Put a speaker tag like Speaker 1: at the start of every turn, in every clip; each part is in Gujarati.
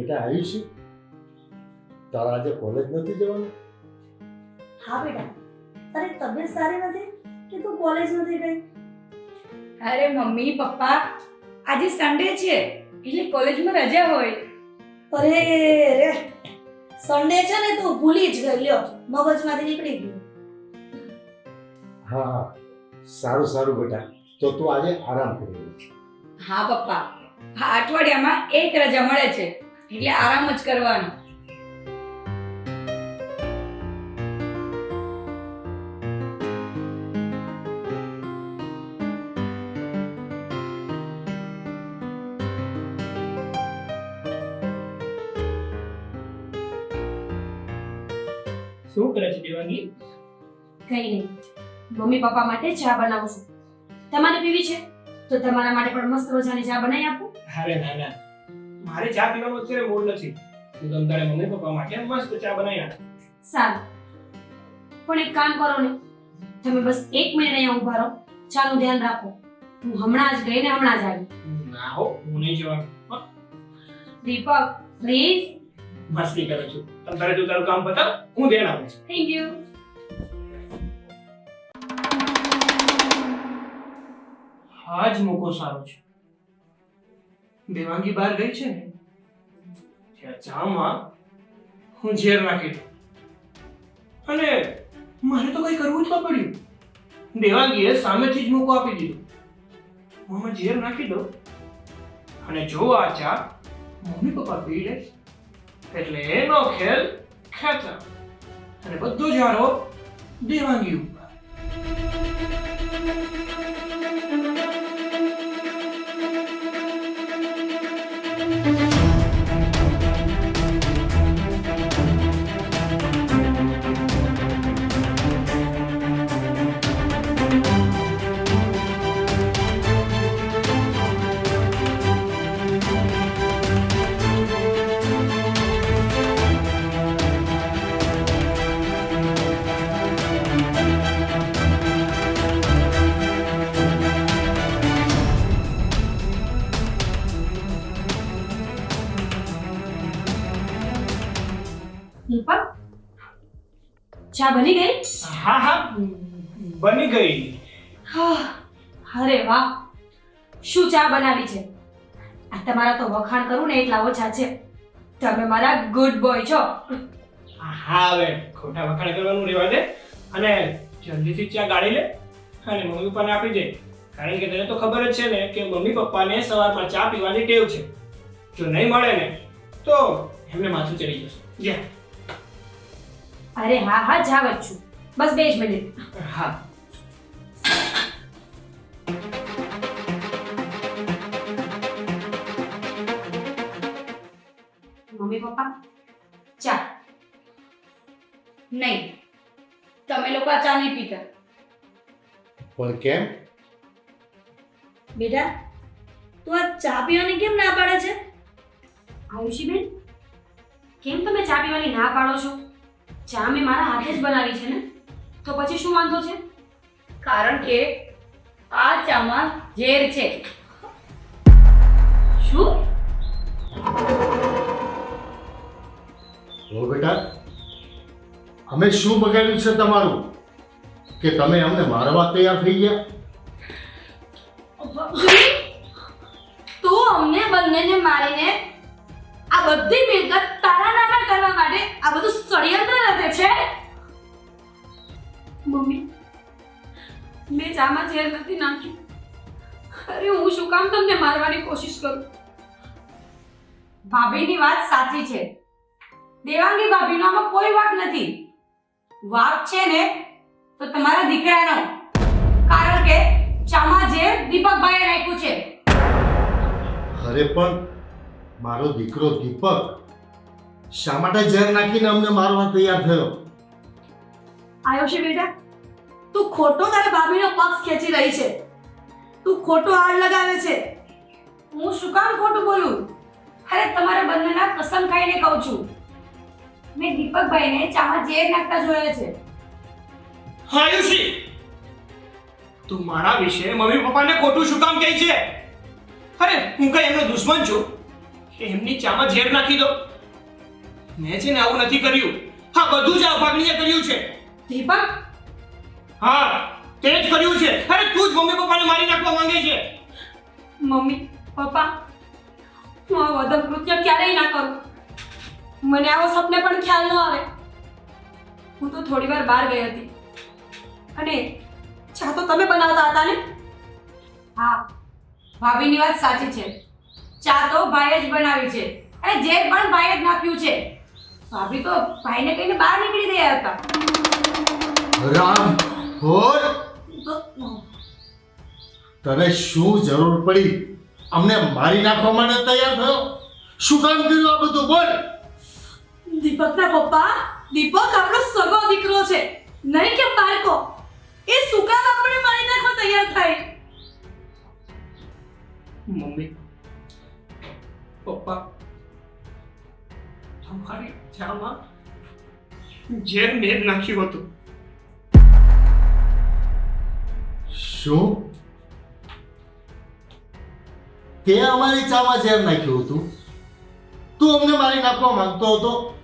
Speaker 1: બેટા છે? તારા આજે કોલેજ નથી જવાનું?
Speaker 2: હા બેટા. તારી તબિયત સારી નથી કે તું કોલેજ નથી ગઈ?
Speaker 3: અરે મમ્મી પપ્પા આજે સન્ડે છે એટલે કોલેજમાં રજા હોય.
Speaker 2: અરે રે સન્ડે છે ને તું ભૂલી જ ગઈ. લ્યો મગજમાંથી નીકળી ગયું.
Speaker 1: હા સારું સારું બેટા. તો તું આજે આરામ કરી
Speaker 3: હા પપ્પા. હા અઠવાડિયામાં એક રજા મળે છે. એટલે આરામ જ કરવાનો.
Speaker 4: શું કરે છે દેવાંગી?
Speaker 5: કઈ નહીં. મમ્મી પપ્પા માટે ચા બનાવું છું. તમારે પીવી છે? તો તમારા માટે પણ મસ્ત મજાની ચા બનાવી આપું.
Speaker 4: અરે ના ના મારે ચા પીવાનો અત્યારે મૂડ નથી. તું તમ તારે મમ્મી પપ્પા માટે મસ્ત ચા બનાવી આપ.
Speaker 5: સારું. પણ એક કામ કરો ને. તમે બસ એક મિનિટ અહીંયા ઊભા રહો. ચાનું ધ્યાન રાખો. હું હમણાં જ ગઈ ને હમણાં જ આવી.
Speaker 4: ના હો હું નહીં જવાનું.
Speaker 5: દીપક પ્લીઝ.
Speaker 4: મસ્તી કરું છું. તમે તારે તું તારું કામ બતાવ હું ધ્યાન આપું છું.
Speaker 5: થેન્ક યુ
Speaker 4: આજ મોકો સારો છે. દેવાંગી બહાર ગઈ છે ને? ત્યાં ચામાં હું ઝેર નાખી દઉં. અને મારે તો કઈ કરવું જ ન પડ્યું. દેવાંગીએ સામેથી જ મોકો આપી દીધો. મામા ઝેર નાખી દો અને જો આ ચા મમ્મી પપ્પા પી લે. એટલે એનો ખેલ ખેંચા. અને બધો જ આરોપ દેવાંગી ઉપર.
Speaker 5: ચા બની ગઈ?
Speaker 4: હા હા. બની ગઈ.
Speaker 5: હા, અરે વાહ. શું ચા બનાવી છે? આ તમારા તો વખાણ કરું ને એટલા ઓછા છે. તમે મારા ગુડ બોય છો.
Speaker 4: હા હવે ખોટા વખાણ કરવાનું રહેવા દે. અને જલ્દીથી ચા ગાળી લે અને મમ્મી પપ્પાને આપી દે. કારણ કે તને તો ખબર જ છે ને કે મમ્મી પપ્પાને સવારમાં ચા પીવાની ટેવ છે. જો નહીં મળે ને તો એમને માથું ચડી જશે. જા.
Speaker 5: અરે હા હા જાવ જ છું. બસ બે જ મિનિટ.
Speaker 4: હા.
Speaker 5: Mummy papa? ચા.
Speaker 3: નહીં. તમે લોકો આ ચા નહીં પીતા.
Speaker 1: પણ કેમ?
Speaker 2: બેટા તું આ ચા પીવાની કેમ ના પાડે છે?
Speaker 5: આયુષીબેન? કેમ તમે ચા પીવાની ના પાડો છો? ચા મેં મારા હાથે જ બનાવી છે ને. તો પછી શું વાંધો છે?
Speaker 3: કારણ કે આ ચામાં ઝેર છે.
Speaker 5: શું?
Speaker 1: હો બેટા અમે શું બગાડ્યું છે તમારું? કે તમે અમને મારવા તૈયાર થઈ ગયા?
Speaker 5: તું અમને બંનેને મારીને આ બધી મિલકત તારા નામે કરવા માટે આ બધું ષડયંત્ર રચે છે? મમ્મી, મેં ચામાં ઝેર નથી નાખ્યું. અરે, હું શું કામ તમને મારવાની કોશિશ કરું? ભાભીની વાત સાચી છે. દેવાંગી ભાભીનો આમાં કોઈ વાક નથી. વાક છે ને, તો તમારા દીકરાનો. કારણ કે ચામાં જે દીપકભાઈએ રાખ્યું છે.
Speaker 1: અરે, પણ મારો દીકરો દીપક શા માટે ઝેર નાખીને અમને મારવા તૈયાર થયો?
Speaker 2: આવ્યો છે બેટા તું ખોટો તારે ભાભીનો પક્ષ ખેંચી રહી છે. તું ખોટો આડ લગાવે છે.
Speaker 5: હું શું કામ ખોટું બોલું? અરે તમારા બંનેના કસમ ખાઈને કહું છું. મેં દીપકભાઈને ચામાં ઝેર નાખતા જોયા છે.
Speaker 4: આયુષી! તું મારા વિશે મમ્મી પપ્પાને ખોટું શું કામ કહે છે? અરે હું કઈ એમનો દુશ્મન છું?
Speaker 6: કે એમની ચામાં ઝેર નાખી દો. મેં છે ને આવું નથી કર્યું. હા બધું જ આ ભાગનીએ કર્યું છે.
Speaker 5: દીપક?
Speaker 6: હા તે જ કર્યું છે. અરે તું જ મમ્મી પપ્પાને મારી નાખવા માંગે છે.
Speaker 5: મમ્મી પપ્પા હું આ વધમ કૃત્ય ક્યારેય ના કરું. મને આવો સપને પણ ખ્યાલ ન આવે. હું તો થોડી વાર બહાર ગઈ હતી. અને ચા તો તમે બનાવતા હતા ને? હા ભાભીની વાત સાચી છે. ચા તો ભાઈએ જ બનાવી છે. અને જે પણ ભાઈએ જ નાખ્યું છે. ભાભી તો ભાઈને કહીને બહાર નીકળી ગયા હતા.
Speaker 1: રામ હોર. તને શું જરૂર પડી? અમને મારી નાખવા માટે તૈયાર થયો? શું કામ કર્યું આ બધું? બોલ.
Speaker 2: દીપકના પપ્પા દીપક આપણો સગો દીકરો છે. નહીં કે બાળકો. એ શું કામ આપણે મારી નાખવા તૈયાર થાય.
Speaker 6: Mummy papa. તમારી ચામાં ઝેર મેર નાખ્યું હતું.
Speaker 1: શું? તે અમારી ચામાં ઝેર નાખ્યું હતું. તું અમને મારી નાખવા માંગતો હતો.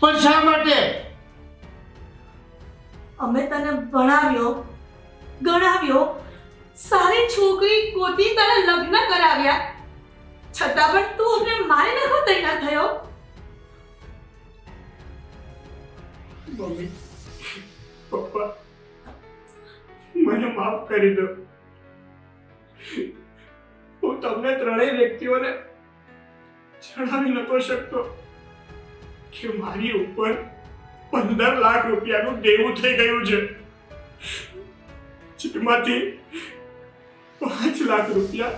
Speaker 1: પણ શા માટે?
Speaker 2: અમે તને ભણાવ્યો ગણાવ્યો. સારી છોકરી ગોતી તને લગ્ન કરાવ્યા. છતાં પણ તું અમને મારી નાખવા તૈયાર થયો.
Speaker 6: મમ્મી, પપ્પા, મને માફ કરી દો. હું તમને ત્રણેય વ્યક્તિઓને જણાવી નતો શકતો કે મારી ઉપર પંદર લાખ રૂપિયાનું દેવું થઈ ગયું છે. જેમાંથી પાંચ લાખ રૂપિયા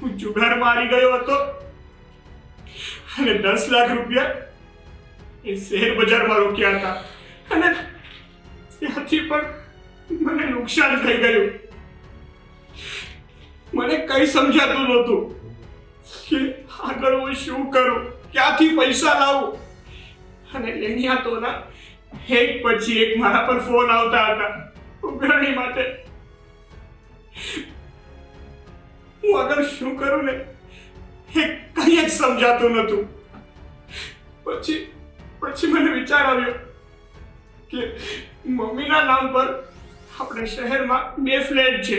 Speaker 6: હું જુગાર મારી ગયો હતો. અને દસ લાખ રૂપિયા એ શેર બજારમાં રોક્યા હતા. અને ત્યાંથી પણ મને નુકસાન થઈ ગયું. મને કઈ સમજાતું નહોતું કે આગળ હું શું કરું, ક્યાંથી પૈસા લાવું. અને લેણિયાતોના એક પછી એક મારા પર ફોન આવતા હતા. ઉઘરાણી માટે હું આગળ શું કરું ને, એ કંઈ જ સમજાતું નહોતું. પછી પછી મને વિચાર આવ્યો કે મમ્મીના નામ પર આપણે શહેરમાં બે ફ્લેટ છે.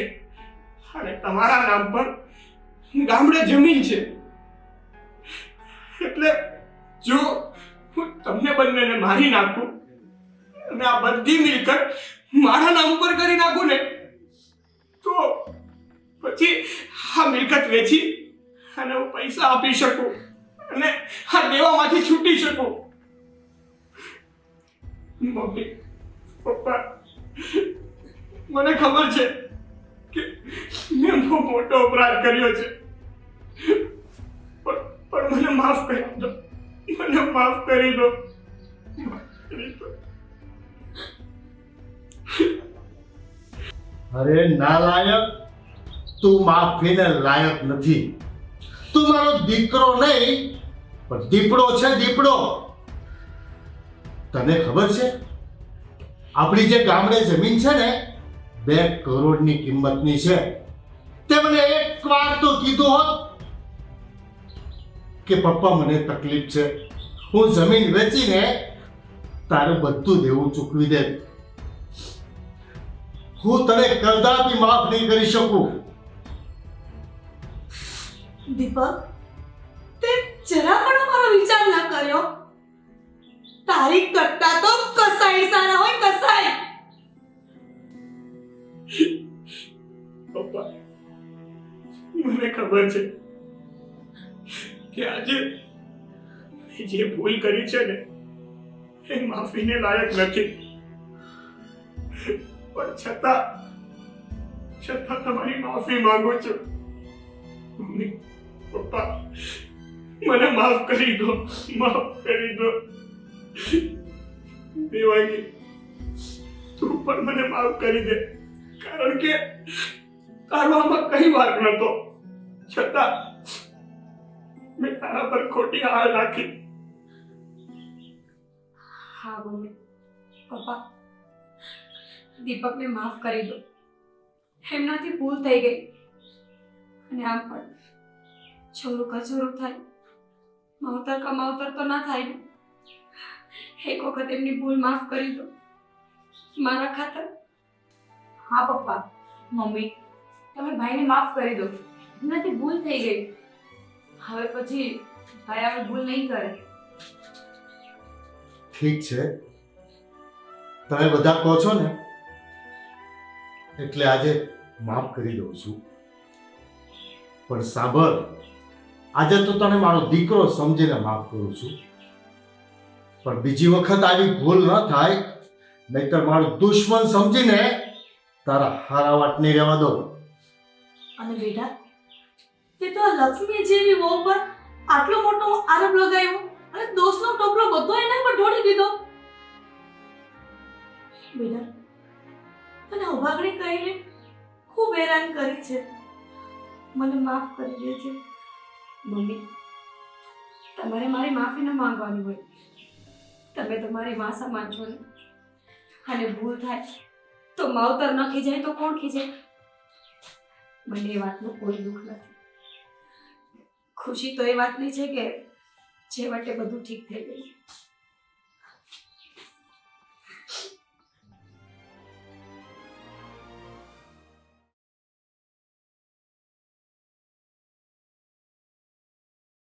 Speaker 6: અને તમારા નામ પર ગામડે જમીન છે. એટલે જો હું તમને બંનેને મારી નાખું અને આ બધી મિલકત મારા નામ ઉપર કરી નાખું ને, તો પછી આ મિલકત વેચી અને હું પૈસા આપી શકું અને આ દેવામાંથી છૂટી શકું. મમ્મી, પપ્પા, મને ખબર છે કે મેં બહુ મોટો અપરાધ કર્યો છે. પણ મને માફ કરી દો. મને માફ કરી દો.
Speaker 1: અરે નાલાયક તું માફીને લાયક નથી. તું મારો દીકરો નહીં, પણ દીપડો છે દીપડો. તને ખબર છે? આપણી જે ગામડે જમીન છે ને, બે કરોડની કિંમતની છે. તે મને એક વાર તો કીધું હોત કે, પપ્પા, મને તકલીફ છે. હું જમીન વેચીને તારું બધું દેવું ચૂકવી દે. હું તને કદાપી માફ નહીં કરી શકું.
Speaker 2: દીપક, તે જરા પણ મારો વિચાર ના કર્યો. તારી કરતા તો કસાઈ સારા હોય, કસાઈ.
Speaker 6: પપ્પા, મને ખબર છે કે આજે જે ભૂલ કરી છે ને, એ માફીને લાયક નથી. પણ છતાં છતાં તમારી માફી માંગુ છું. પપ્પા મને માફ કરી દો માફ કરી દો દેવાંગી તું પણ મને માફ કરી દે કારણ કે તારો આમાં કઈ વાક નતો છતાં મેં તારા પર ખોટી હાલ નાખી
Speaker 5: હા મમ્મી પપ્પા દીપકને માફ કરી દો એમનાથી ભૂલ થઈ ગઈ અને આમ પણ છોરું કચોરું થાય. માવતર કમાવતર તો ના થાય ને. એક વખત એમની ભૂલ માફ કરી દો. મારા ખાતર.
Speaker 7: હા પપ્પા. મમ્મી તમે ભાઈને માફ કરી દો. એમનાથી ભૂલ થઈ ગઈ. હવે પછી ભાઈ હવે ભૂલ નહીં કરે.
Speaker 1: ઠીક છે. તમે બધા કહો છો ને એટલે આજે માફ કરી દઉં છું. પણ સાંભળ આજે તો તને મારો દીકરો સમજીને માફ કરું છું. પણ બીજી વખત આવી ભૂલ ન થાય, નહીતર મારો દુશ્મન સમજીને તારા હારા વાટ નહીં રહેવા દો.
Speaker 2: અને બેટા, તે તો લક્ષ્મી જેવી વહુ પર આટલો મોટો આરોપ લગાવ્યો અને દોષનો ટોપલો બધો એના પર ઢોળી દીધો. બેટા, તને ઉભાગણી કહીને ખૂબ હેરાન કરી છે. મને માફ કરી દે છે
Speaker 5: મમ્મી, તમારે મારી માફી ન માંગવાની હોય. તમે તો મારી માં સમાન છો ને. અને ભૂલ થાય તો માવતર ન ખીજાય તો કોણ ખીજાય મને એ વાતનું કોઈ દુઃખ નથી. ખુશી તો એ વાતની છે કે છેવટે બધું ઠીક થઈ ગયું.